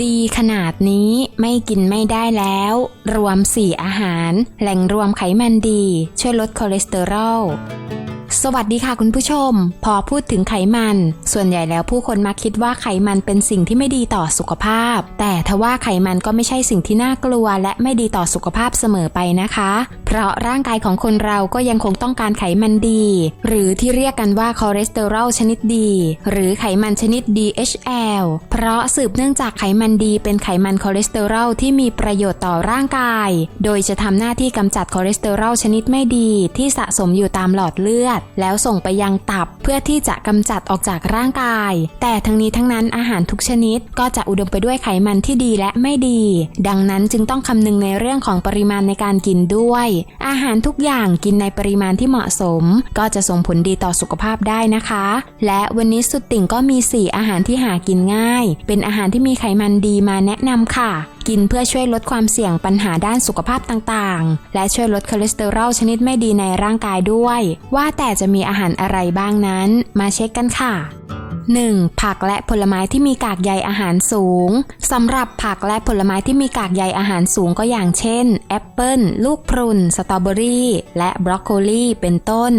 ดีขนาดนี้ไม่กินไม่ได้แล้ว รวม 4 อาหาร แหล่งรวมไขมันดี ช่วยลดคอเลสเตอรอล สวัสดีค่ะคุณผู้ชม พอพูดถึงไขมัน ส่วนใหญ่แล้วผู้คนมักคิดว่าไขมันเป็นสิ่งที่ไม่ดีต่อสุขภาพ แต่ทว่าไขมันก็ไม่ใช่สิ่งที่น่ากลัว และไม่ดีต่อสุขภาพเสมอไปนะคะ เพราะร่างกายของคนเราก็ยังคงต้องการไขมันดี หรือที่เรียกกันว่าคอเลสเตอรอลชนิดดี หรือไขมันชนิด DHL เพราะสืบเนื่องจากไขมันดีเป็นไขมันคอเลสเตอรอลที่มีประโยชน์ต่อร่างกาย โดยจะทำหน้าที่กำจัดคอเลสเตอรอลชนิดไม่ดีที่สะสมอยู่ตามหลอดเลือดแล้วส่งไปยังตับเพื่อที่จะกำจัดออกจากร่างกาย แต่ทั้งนี้ทั้งนั้นอาหารทุกชนิดก็จะอุดมไปด้วยไขมันที่ดีและไม่ดี ดังนั้นจึงต้องคำนึงในเรื่องของปริมาณในการกินด้วย อาหารทุกอย่างกินในปริมาณที่เหมาะสม ก็จะส่งผลดีต่อสุขภาพได้นะคะ และวันนี้สุดติ่งก็มี 4 อาหารที่หากินง่าย เป็นอาหารที่มีไขมันดีมาแนะนำค่ะ กินเพื่อช่วยลดความเสี่ยงปัญหาด้านสุขภาพต่างๆ และช่วยลดคอเลสเตอรอลชนิดไม่ดีในร่างกายด้วย ว่าแต่จะมีอาหารอะไรบ้างนั้น มาเช็คกันค่ะ 1. ผักและผลไม้ที่มีกากใยอาหารสูงสำหรับผักและผลไม้ที่มีกากใยอาหารสูงก็อย่างเช่นแอปเปิลลูกพรุนสตรอเบอรี่และบรอกโคลีเป็นต้น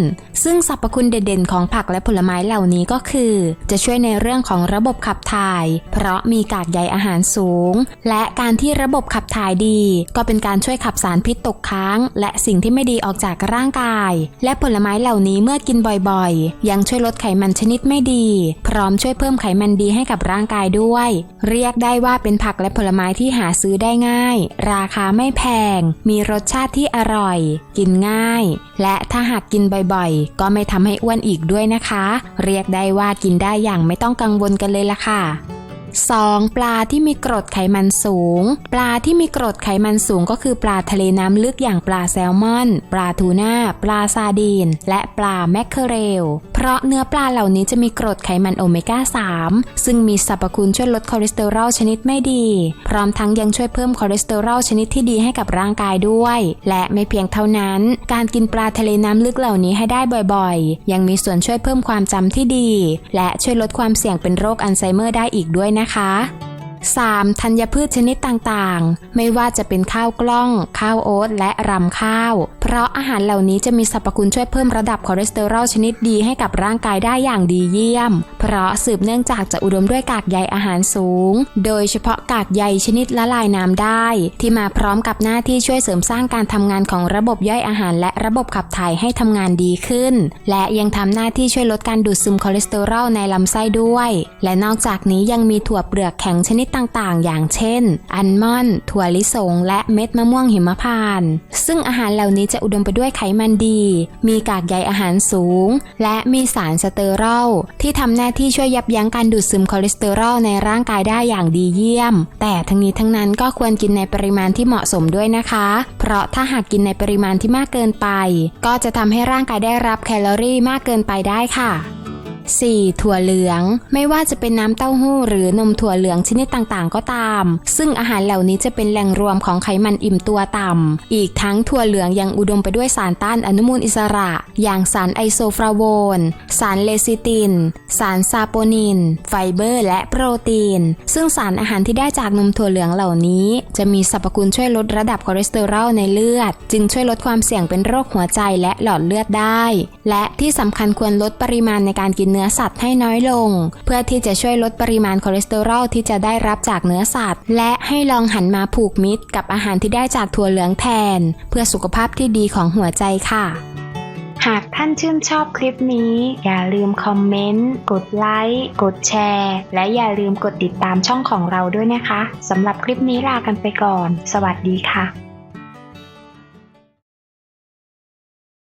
ซึ่งสรรพคุณเด่นๆ ของผักและผลไม้เหล่านี้ก็คือ จะช่วยในเรื่องของระบบขับถ่าย เพราะมีกากใยอาหารสูง และการที่ระบบขับถ่ายดี ก็เป็นการช่วยขับสารพิษตกค้าง และสิ่งที่ไม่ดีออกจากร่างกาย และผลไม้เหล่านี้เมื่อกินบ่อยๆ ยังช่วยลดไขมันชนิดไม่ดีพร้อมช่วยเพิ่มไขมันดีให้กับร่างกายด้วย เรียกได้ว่าเป็นผักและผลไม้ที่หาซื้อได้ง่าย ราคาไม่แพง มีรสชาติที่อร่อย กินง่าย และถ้าหากกินบ่อยๆ ก็ไม่ทำให้อ้วนอีกด้วยนะคะ เรียกได้ว่ากินได้อย่างไม่ต้องกังวลกันเลยล่ะค่ะ 2. ปลาที่มีกรดไขมันสูง ปลาที่มีกรดไขมันสูงก็คือปลาทะเลน้ำลึกอย่างปลาแซลมอน ปลาทูน่า ปลาซาดีน และปลาแมคเคอเรล เพราะเนื้อปลาเหล่านี้จะมีกรดไขมันโอเมก้า 3 ซึ่งมีสรรพคุณช่วยลดคอเลสเตอรอลชนิดไม่ดี พร้อมทั้งยังช่วยเพิ่มคอเลสเตอรอลชนิดที่ดีให้กับร่างกายด้วย และไม่เพียงเท่านั้น การกินปลาทะเลน้ำลึกเหล่านี้ให้ได้บ่อยๆ ยังมีส่วนช่วยเพิ่มความจำที่ดี และช่วยลดความเสี่ยงเป็นโรคอัลไซเมอร์ได้อีกด้วยนะนะคะ 3. ธัญพืชชนิดต่างๆ ไม่ว่าจะเป็นข้าวกล้อง ข้าวโอ๊ตและรำข้าว เพราะอาหารเหล่านี้จะมีสรรพคุณช่วยเพิ่มระดับคอเลสเตอรอลชนิดดีให้กับร่างกายได้อย่างดีเยี่ยม เพราะสืบเนื่องจากจะอุดมด้วยกากใยอาหารสูง โดยเฉพาะกากใยชนิดละลายน้ำได้ ที่มาพร้อมกับหน้าที่ช่วยเสริมสร้างการทำงานของระบบย่อยอาหารและระบบขับถ่ายให้ทำงานดีขึ้น และยังทำหน้าที่ช่วยลดการดูดซึมคอเลสเตอรอลในลำไส้ด้วย และนอกจากนี้ยังมีถั่วเปลือกแข็งชนิดต่างๆ อย่างเช่น อัลมอนด์ถั่วลิสง และเม็ดมะม่วงหิมพานต์ซึ่งอาหารเหล่านี้จะอุดมไปด้วยไขมันดี มีกากใยอาหารสูง และมีสารสเตอรอลที่ทำหน้าที่ช่วยยับยั้งการดูดซึมคอเลสเตอรอลในร่างกายได้อย่างดีเยี่ยม แต่ทั้งนี้ทั้งนั้นก็ควรกินในปริมาณที่เหมาะสมด้วยนะคะ เพราะถ้าหากกินในปริมาณที่มากเกินไป ก็จะทำให้ร่างกายได้รับแคลอรี่มากเกินไปได้ค่ะ 4. ถั่วเหลือง ไม่ว่าจะเป็นน้ำเต้าหู้หรือนมถั่วเหลืองชนิดต่างๆ ก็ตาม ซึ่งอาหารเหล่านี้จะเป็นแหล่งรวมของไขมันอิ่มตัวต่ำ อีกทั้งถั่วเหลืองยังอุดมไปด้วยสารต้านอนุมูลอิสระ อย่างสารไอโซฟลาโวนสารเลซิติน สารซาโปนิน ไฟเบอร์ และโปรตีน ซึ่งสารอาหารที่ได้จากนมถั่วเหลืองเหล่านี้ จะมีสรรพคุณช่วยลดระดับคอเลสเตอรอลในเลือด จึงช่วยลดความเสี่ยงเป็นโรคหัวใจและหลอดเลือดได้ และที่สำคัญควรลดปริมาณในการกินเนื้อสัตว์ให้น้อยลง เพื่อที่จะช่วยลดปริมาณคอเลสเตอรอลที่จะได้รับจากเนื้อสัตว์ และให้ลองหันมาผูกมิตร กับอาหารที่ได้จากถั่วเหลืองแทน เพื่อสุขภาพที่ดีของหัวใจค่ะหากท่านชื่นชอบคลิปนี้ อย่าลืมคอมเมนต์ กดไลค์ กดแชร์ และอย่าลืมกดติดตามช่องของเราด้วยนะคะ สำหรับคลิปนี้ลากันไปก่อน สวัสดีค่ะ